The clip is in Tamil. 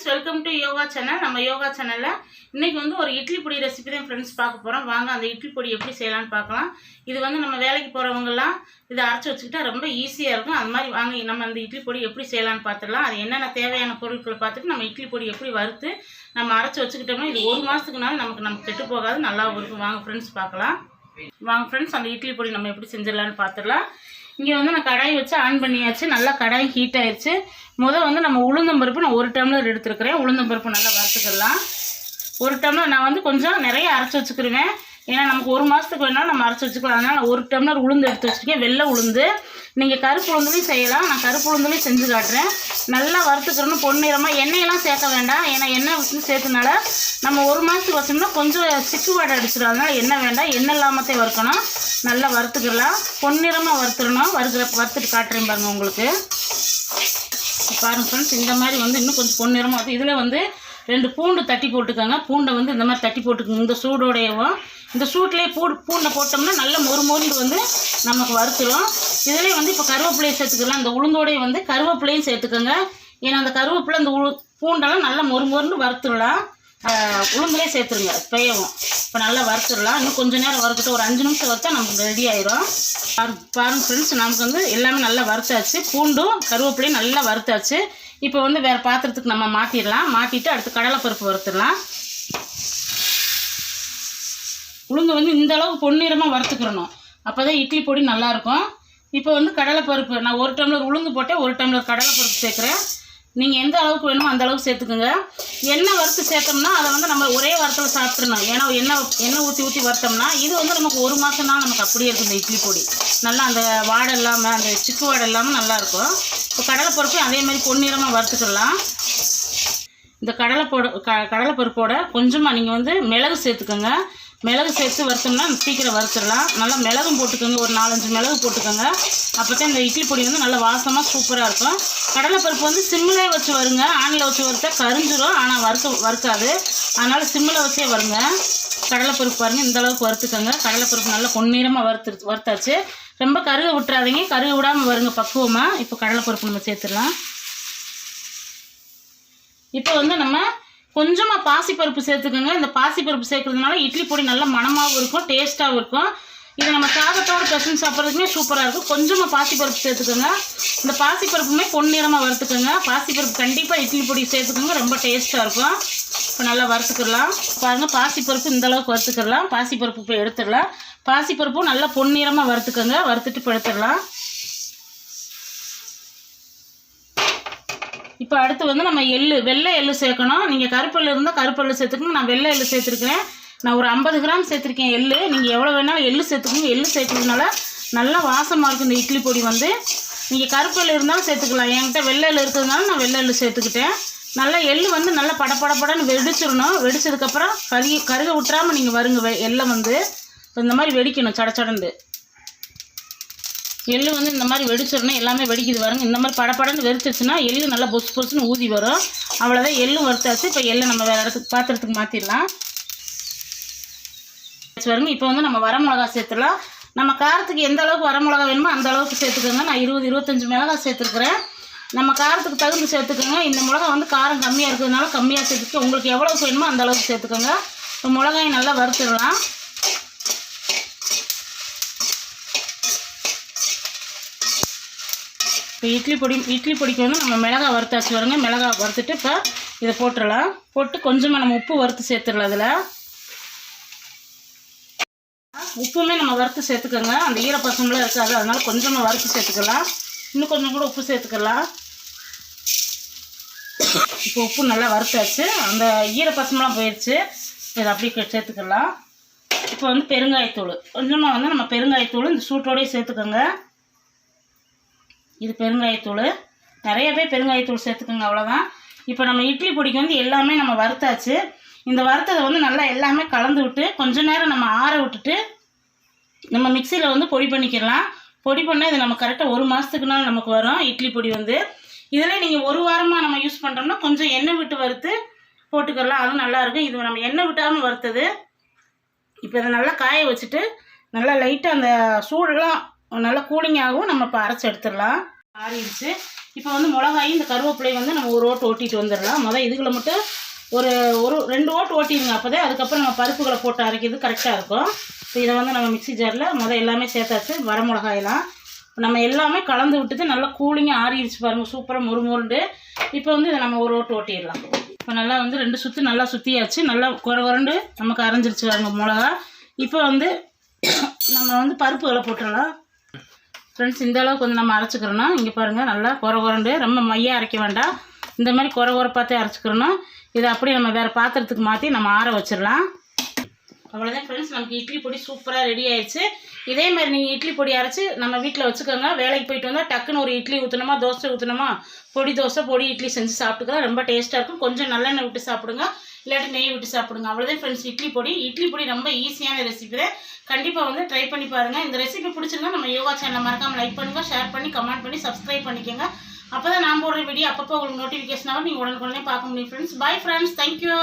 Friends welcome to yoga channel நம்ம யோகா சேனலில் இன்றைக்கி வந்து ஒரு இட்லி பொடி ரெசிபி தான் ஃப்ரெண்ட்ஸ் பார்க்க போகிறோம் வாங்க அந்த இட்லி பொடி எப்படி செய்யலாம்னு பார்க்கலாம். இது வந்து நம்ம வேலைக்கு போகிறவங்கலாம் இதை அரைச்சி வச்சுக்கிட்டா ரொம்ப ஈஸியாக இருக்கும். அது மாதிரி வாங்க நம்ம அந்த இட்லி பொடி எப்படி செய்யலாம்னு பார்த்துடலாம். அது என்னென்ன தேவையான பொருட்களை பார்த்துட்டு நம்ம இட்லி பொடி எப்படி வறுத்து நம்ம அரைச்சி வச்சுக்கிட்டோம்னா இது ஒரு மாதத்துக்குனாலும் நமக்கு நமக்கு கெட்டு போகாது. நல்லாவும் இருக்கும். வாங்க ஃப்ரெண்ட்ஸ் பார்க்கலாம். வாங்க ஃப்ரெண்ட்ஸ் அந்த இட்லி பொடி நம்ம எப்படி செஞ்சிடலான்னு பார்த்துடலாம். இங்கே வந்து நான் கடாய் வச்சு ஆன் பண்ணியாச்சு. நல்லா கடாய் ஹீட் ஆயிடுச்சு முதல் வந்து நம்ம உளுந்தம்பருப்பு நான் ஒரு டம்ளர் எடுத்துருக்கிறேன். உளுந்தம்பருப்பு நல்லா வறுத்துக்கலாம். ஒரு டம்ளர் நான் வந்து கொஞ்சம் நிறைய அரைச்சி வச்சுக்கிருவேன். ஏன்னா நமக்கு ஒரு மாதத்துக்கு வேணாலும் நம்ம அரைச்சி வச்சுக்கலாம். அதனால் நான் ஒரு டம்ளர் உளுந்து எடுத்து வச்சுருக்கேன். வெள்ளை உளுந்து. நீங்கள் கருப்பு உளுந்துலையும் செய்யலாம். நான் கருப்பு உளுந்துலையும் செஞ்சு காட்டுறேன். நல்லா வறுத்துக்கிறணும் பொன்னிறமாக எண்ணெயெல்லாம் சேர்க்க வேண்டாம். ஏன்னா எண்ணெய் வச்சு சேர்த்தனால நம்ம ஒரு மாதத்துக்கு வச்சோம்னா கொஞ்சம் சிக்கு வாடை அடிச்சிடும். அதனால் எண்ணெய் வேண்டாம். எண்ணெய் இல்லாமத்தே வறுக்கணும். நல்லா வறுத்துக்கலாம். பொன்னிறமாக வறுத்துடணும். வறுக்கிற வறுத்துட்டு காட்டுறேன் பாருங்கள் உங்களுக்கு. பாருங்க ஃப்ரெண்ட்ஸ் இந்த மாதிரி வந்து இன்னும் கொஞ்சம் பொன்னிறமாக வருது இதில் வந்து ரெண்டு பூண்டு தட்டி போட்டுக்கோங்க. பூண்டை வந்து இந்த மாதிரி தட்டி போட்டுக்கோங்க. இந்த சூடோடையவும் இந்த சூட்லேயே பூ பூண்டை போட்டோம்னா நல்ல மொறு மொறுண்டு வந்து நமக்கு வறுத்துடும் இதுலேயே வந்து இப்போ கருவேப்பிலையை சேர்த்துக்கலாம். இந்த உளுந்தோடையை வந்து கருவேப்பிலையும் சேர்த்துக்கோங்க. ஏன்னா அந்த கருவேப்பிலை இந்த உளு பூண்டெல்லாம் நல்லா மொறு மொறுன்னு வறுத்துடலாம். உளுந்துலேயே சேர்த்துருங்க. பெய்யவும் இப்போ நல்லா வறுத்துடலாம். இன்னும் கொஞ்ச நேரம் வறுத்துட்டு ஒரு அஞ்சு நிமிஷம் வறுத்தா நமக்கு ரெடி ஆயிரும். பாரு பாருங்க ஃப்ரெண்ட்ஸ் நமக்கு வந்து எல்லாமே நல்லா வறுத்தாச்சு. பூண்டும் கருவேப்பிலையும் நல்லா வறுத்தாச்சு. இப்போ வந்து வேறு பாத்திரத்துக்கு நம்ம மாற்றிடலாம் மாற்றிட்டு அடுத்து கடலைப்பருப்பு வறுத்துடலாம். உளுந்து வந்து இந்த அளவு பொன்னிறமாக வறுத்துக்கிறணும். அப்போ தான் இட்லி பொடி நல்லாயிருக்கும். இப்போ வந்து கடலைப்பருப்பு நான் ஒரு டம்ளர் உளுந்து போட்டேன் ஒரு டம்ளர் கடலைப்பருப்பு சேர்க்குறேன். நீங்கள் எந்த அளவுக்கு வேணுமோ அந்த அளவுக்கு சேர்த்துக்குங்க. எண்ணெய் வறுத்து சேர்த்தோம்னா அதை வந்து நம்ம ஒரே வாரத்தில் சாப்பிட்றணும் ஏன்னா எண்ணெய் எண்ணெய் ஊற்றி ஊற்றி வறுத்தோம்னா இது வந்து நமக்கு ஒரு மாதம்னா நமக்கு அப்படியே இருக்கும் இந்த இட்லி பொடி. நல்லா அந்த வாடை இல்லாமல் அந்த சிக்கு வாடை இல்லாமல் நல்லாயிருக்கும். இப்போ கடலைப்பருப்பையும் அதே மாதிரி பொன்னிறமாக வறுத்துக்கலாம். இந்த கடலைப்போட க கடலைப்பருப்போட கொஞ்சமாக நீங்கள் வந்து மிளகு சேர்த்துக்கோங்க. மிளகு சேர்த்து வறுத்தோம்னா சீக்கிரம் வறுத்துடலாம். நல்லா மிளகும் போட்டுக்கோங்க. ஒரு நாலஞ்சு மிளகு போட்டுக்கோங்க. அப்போ தான் இந்த இட்லி பொடி வந்து நல்லா வாசமாக சூப்பராக இருக்கும். கடலைப்பருப்பு வந்து சிம்மிலே வச்சு வருங்க. ஆணில் வச்சு வறுத்தா கரிஞ்சிரும். ஆனால் வறுக்க வறுக்காது. அதனால் சிம்மில் வச்சே வருங்க. கடலைப்பருப்பு பாருங்கள் இந்த அளவுக்கு வறுத்துக்கோங்க. கடலைப்பருப்பு நல்லா பொன்னிறமாக வறுத்து வறுத்தாச்சு. ரொம்ப கருக விட்டுறாதீங்க. கருக விடாமல் வருங்க. பக்குவமாக இப்போ கடலைப்பருப்பு நம்ம சேர்த்துடலாம். இப்போ வந்து நம்ம கொஞ்சமாக பாசிப்பருப்பு சேர்த்துக்கோங்க. இந்த பாசிப்பருப்பு சேர்க்கறதுனால இட்லி பொடி நல்லா மணமாகவும் இருக்கும் டேஸ்ட்டாகவும் இருக்கும். இதை நம்ம சாதத்தோடு பிசைஞ்சு சாப்பிட்றதுக்குமே சூப்பராக இருக்கும். கொஞ்சமாக பாசிப்பருப்பு சேர்த்துக்கோங்க. இந்த பாசிப்பருப்புமே பொன்னிறமாக வறுத்துக்கோங்க. பாசிப்பருப்பு கண்டிப்பாக இட்லி பொடி சேர்த்துக்கோங்க. ரொம்ப டேஸ்ட்டாக இருக்கும். இப்போ நல்லா வறுத்துக்கிடலாம் பாருங்கள் பாசிப்பருப்பு இந்தளவுக்கு வறுத்துக்கிடலாம் பாசிப்பருப்பு இப்போ எடுத்துடலாம். பாசிப்பருப்பும் நல்லா பொன்னிறமாக வறுத்துக்கோங்க. வறுத்துட்டு இப்போ எடுத்துடலாம் இப்போ அடுத்து வந்து நம்ம எள்ளு வெள்ளை எள்ளு சேர்க்கணும். நீங்கள் கருப்பெள்ளு இருந்தால் கருப்பெள்ளு சேர்த்துக்கணும். நான் வெள்ளை எள்ளு சேர்த்துருக்கிறேன். நான் ஒரு ஐம்பது கிராம் சேர்த்துருக்கேன் எள்ளு. நீங்கள் எவ்வளோ வேணாலும் எள்ளு சேர்த்துக்கணும் எள்ளு சேர்க்கறதுனால நல்லா வாசமாக இருக்கும் இந்த இட்லி பொடி வந்து. நீங்கள் கருப்பெள்ளு இருந்தாலும் சேர்த்துக்கலாம். என்கிட்ட வெள்ளை எள்ளு இருக்கிறதுனால நான் வெள்ளை எள்ளு சேர்த்துக்கிட்டேன். நல்லா எள்ளு வந்து நல்லா படபடபடன்னு வெடிச்சிடணும். வெடிச்சதுக்கப்புறம் கருகி கருக விட்டுறாமல் நீங்கள் வருங்க வெ- எள்ளை வந்து. இந்த மாதிரி வெடிக்கணும் சடச்சடந்து எள்ளு வந்து இந்த மாதிரி வெடிச்சிடணும் எல்லாமே வெடிக்குது பாருங்க. இந்த மாதிரி படப்படன்னு வெறுத்துச்சுன்னா எள்ளு நல்லா பொசு பொசுன்னு ஊதி வரும். அவ்வளோதான் எள்ளும் வறுத்தாச்சு. இப்போ எள்ளை நம்ம வேறு இடத்துக்கு பாத்திரத்துக்கு மாற்றிடலாம் வருங்க இப்போ வந்து நம்ம வரமிளகா சேர்த்துலாம் நம்ம காரத்துக்கு எந்த அளவுக்கு வரமிளகா வேணுமோ அந்த அளவுக்கு சேர்த்துக்கோங்க. நான் இருபது இருபத்தஞ்சி மிளகா சேர்த்துருக்குறேன். நம்ம காரத்துக்கு தகுந்து சேர்த்துக்கோங்க. இந்த மிளகா வந்து காரம் கம்மியாக இருக்கிறதுனால கம்மியாக சேர்த்துக்க உங்களுக்கு எவ்வளோக்கு வேணுமோ அந்த அளவுக்கு சேர்த்துக்கோங்க. இப்போ மிளகாயை நல்லா வறுத்துடலாம். இப்போ இட்லி பொடி இட்லி பொடிக்கு வந்து நம்ம மிளகா வறுத்தாச்சு வருங்க மிளகா வறுத்துட்டு இப்போ இதை போட்டுடலாம். போட்டு கொஞ்சமாக நம்ம உப்பு வறுத்து சேர்த்துடலாம் அதில் உப்புமே நம்ம வறுத்து சேர்த்துக்கோங்க. அந்த ஈரப்பசம்லாம் இருக்காது. அதனால கொஞ்சமாக வறுத்து சேர்த்துக்கலாம். இன்னும் கொஞ்சம் கூட உப்பு சேர்த்துக்கலாம். இப்போ உப்பு நல்லா வறுத்தாச்சு. அந்த ஈரப்பசம்லாம் போயிடுச்சு இதை அப்படியே சேர்த்துக்கலாம். இப்போ வந்து பெருங்காயத்தூள். கொஞ்சமாக வந்து நம்ம பெருங்காயத்தூள் இந்த சூட்டோடையே சேர்த்துக்கோங்க. இது பெருங்காயத்தூள். நிறைய பேர் பெருங்காயத்தூள் சேர்த்துக்கோங்க அவ்வளோதான் இப்போ நம்ம இட்லி பொடிக்கு வந்து எல்லாமே நம்ம வறுத்தாச்சு. இந்த வறுத்ததை வந்து நல்லா எல்லாமே கலந்து விட்டு கொஞ்ச நேரம் நம்ம ஆற விட்டுட்டு நம்ம மிக்சியில் வந்து பொடி பண்ணிக்கலாம் பொடி பண்ணால் இது நம்ம கரெக்டாக ஒரு மாதத்துக்குனால நமக்கு வரும் இட்லி பொடி வந்து. இதில் நீங்கள் ஒரு வாரமாக நம்ம யூஸ் பண்ணுறோம்னா கொஞ்சம் எண்ணெய் விட்டு வறுத்து போட்டுக்கலாம் அதுவும் நல்லாயிருக்கும் இது நம்ம எண்ணெய் விட்டாமல் வறுத்தது. இப்போ இதை நல்லா காய வச்சுட்டு நல்லா லைட்டாக அந்த சூடெல்லாம் நல்லா கூலிங் ஆகும் நம்ம இப்போ அரைச்சி எடுத்துடலாம். ஆறிடுச்சு. இப்போ வந்து மிளகாயும் இந்த கருவேப்பிலையும் வந்து நம்ம ஒரு ஓட்டு ஓட்டிட்டு வந்துடலாம். முதல் இதுகளை மட்டும் ஒரு ஒரு ரெண்டு ஓட்டு ஓட்டிடுங்க அப்போ தான் அதுக்கப்புறம் நம்ம பருப்புகளை போட்டு அரைக்கிறது கரெக்டாக இருக்கும். இப்போ இதை வந்து நம்ம மிக்ஸி ஜாரில் முதல் எல்லாமே சேர்த்தாச்சு. வர மிளகாயெல்லாம். இப்போ நம்ம எல்லாமே கலந்து விட்டுட்டு நல்லா கூலிங்காக ஆறிடுச்சு பாருங்கள் சூப்பராக முறுமுறுண்டு. இப்போ வந்து இதை நம்ம ஒரு ஓட்டு ஓட்டிடலாம். இப்போ நல்லா வந்து ரெண்டு சுற்று நல்லா சுற்றியாச்சு நல்லா குறை குரண்டு நமக்கு அரைஞ்சிருச்சு பாருங்க மிளகா. இப்போ வந்து நம்ம வந்து பருப்புகளை போட்டுடலாம். ஃப்ரெண்ட்ஸ் இந்த அளவுக்கு வந்து நம்ம அரைச்சிக்கிறோன்னா இங்கே பாருங்கள் நல்லா குறை குறண்டு ரொம்ப மையாக அரைக்க வேண்டாம். இந்த மாதிரி குறை குறைப்பாத்தே அரைச்சிக்கிறணும். இதை அப்படியே நம்ம வேறு பாத்திரத்துக்கு மாற்றி நம்ம ஆற வச்சிடலாம். அவ்வளோதான் ஃப்ரெண்ட்ஸ் நமக்கு இட்லி பொடி சூப்பராக ரெடி ஆயிடுச்சு. இதே மாதிரி நீங்கள் இட்லி பொடி அரைச்சி நம்ம வீட்டில் வச்சுக்கோங்க. வேலைக்கு போயிட்டு வந்தால் டக்குன்னு ஒரு இட்லி ஊற்றணுமா தோசை ஊற்றணுமா பொடி தோசை பொடி இட்லி செஞ்சு சாப்பிட்டுக்கலாம். ரொம்ப டேஸ்ட்டாக இருக்கும். கொஞ்சம் நல்லெண்ணெய் விட்டு சாப்பிடுங்க. இல்லாட்டி நெய் விட்டு சாப்பிடுங்க. அவ்வளோதான் ஃப்ரெண்ட்ஸ் இட்லி பொடி. இட்லி பொடி ரொம்ப ஈஸியான ரெசிபி தான் கண்டிப்பாக வந்து ட்ரை பண்ணி பாருங்கள் இந்த ரெசிபி பிடிச்சிருந்தா நம்ம யோகா சேனலை மறக்காமல் லைக் பண்ணுங்கள் ஷேர் பண்ணி கமெண்ட் பண்ணி சப்ஸ்கிரைப் பண்ணிக்கோங்க. அப்போ தான் நான் போடுற வீடியோ அப்பப்போ உங்களுக்கு நோட்டிஃபிகேஷனாக நீங்கள் நீங்கள் உடனுக்குடனே பார்க்க முடியும் ஃப்ரெண்ட்ஸ் பை ஃப்ரெண்ட்ஸ் தேங்க்யூ